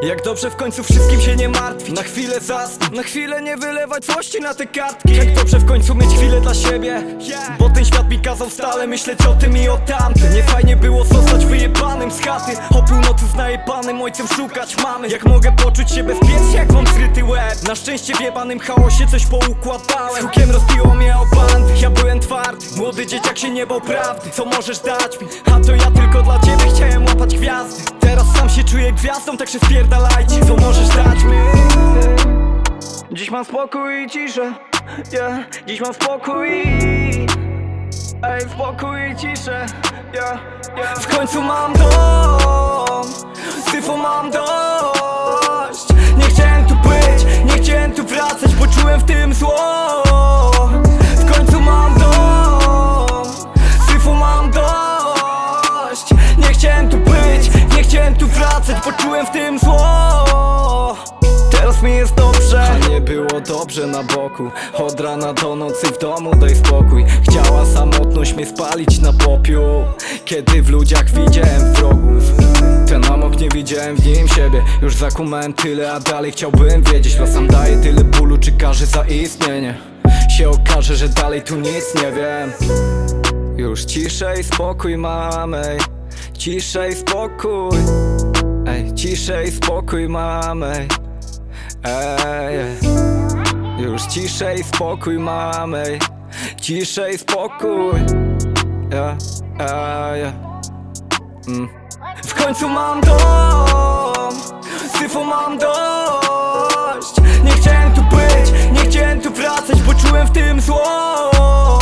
Jak dobrze w końcu wszystkim się nie martwić. Na chwilę zasnąć, na chwilę nie wylewać złości na te kartki. Jak dobrze w końcu mieć chwilę dla siebie. Bo ten świat mi kazał stale myśleć o tym i o tamtym. Nie fajnie było zostać wyjebanym z chaty. O północy z najebanym ojcem szukać mamy. Jak mogę poczuć się bezpiecznie jak mam zryty łeb? Na szczęście w jebanym chaosie coś poukładałem. Z hukiem rozbiło mnie o bandy. Ja byłem twardy, młody dzieciak się nie bał prawdy. Co możesz dać mi? A to ja tylko dla ciebie chciałem łapać gwiazdy Teraz sam się czuję gwiazdą, tak się wpierdalajcie Co możesz dać mi? Dziś mam spokój i ciszę yeah. Dziś mam spokój i... Ej, spokój i ciszę yeah. Yeah. W końcu mam dom Syfu mam dość Nie chciałem tu być, nie chciałem tu wracać Poczułem w tym zło wracać Poczułem w tym zło. Teraz mi jest dobrze. A nie było dobrze na boku. Od rana do nocy w domu daj spokój. Chciała samotność mnie spalić na popiół. Kiedy w ludziach widziałem wrogów Ten amok nie widziałem w nim siebie. Już zakumałem tyle, a dalej chciałbym wiedzieć. Losam daje tyle bólu, czy każe za istnienie. Się okaże, że dalej tu nic nie wiem. Już ciszej spokój mamy. Ciszej spokój Ej, ciszej spokój mamy. Ej. Już ciszej spokój mamy. Ciszej spokój. Ja, ja, ja. Mm. W końcu mam dom. Syfu mam dość. Nie chciałem tu być, nie chciałem tu wracać Poczułem w tym zło.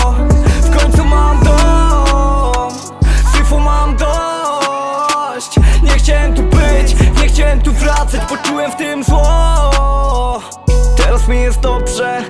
W końcu mam dom. Syfu mam dość. Nie chciałem tu być, chciałem tu wracać Poczułem w tym zło. Teraz mi jest dobrze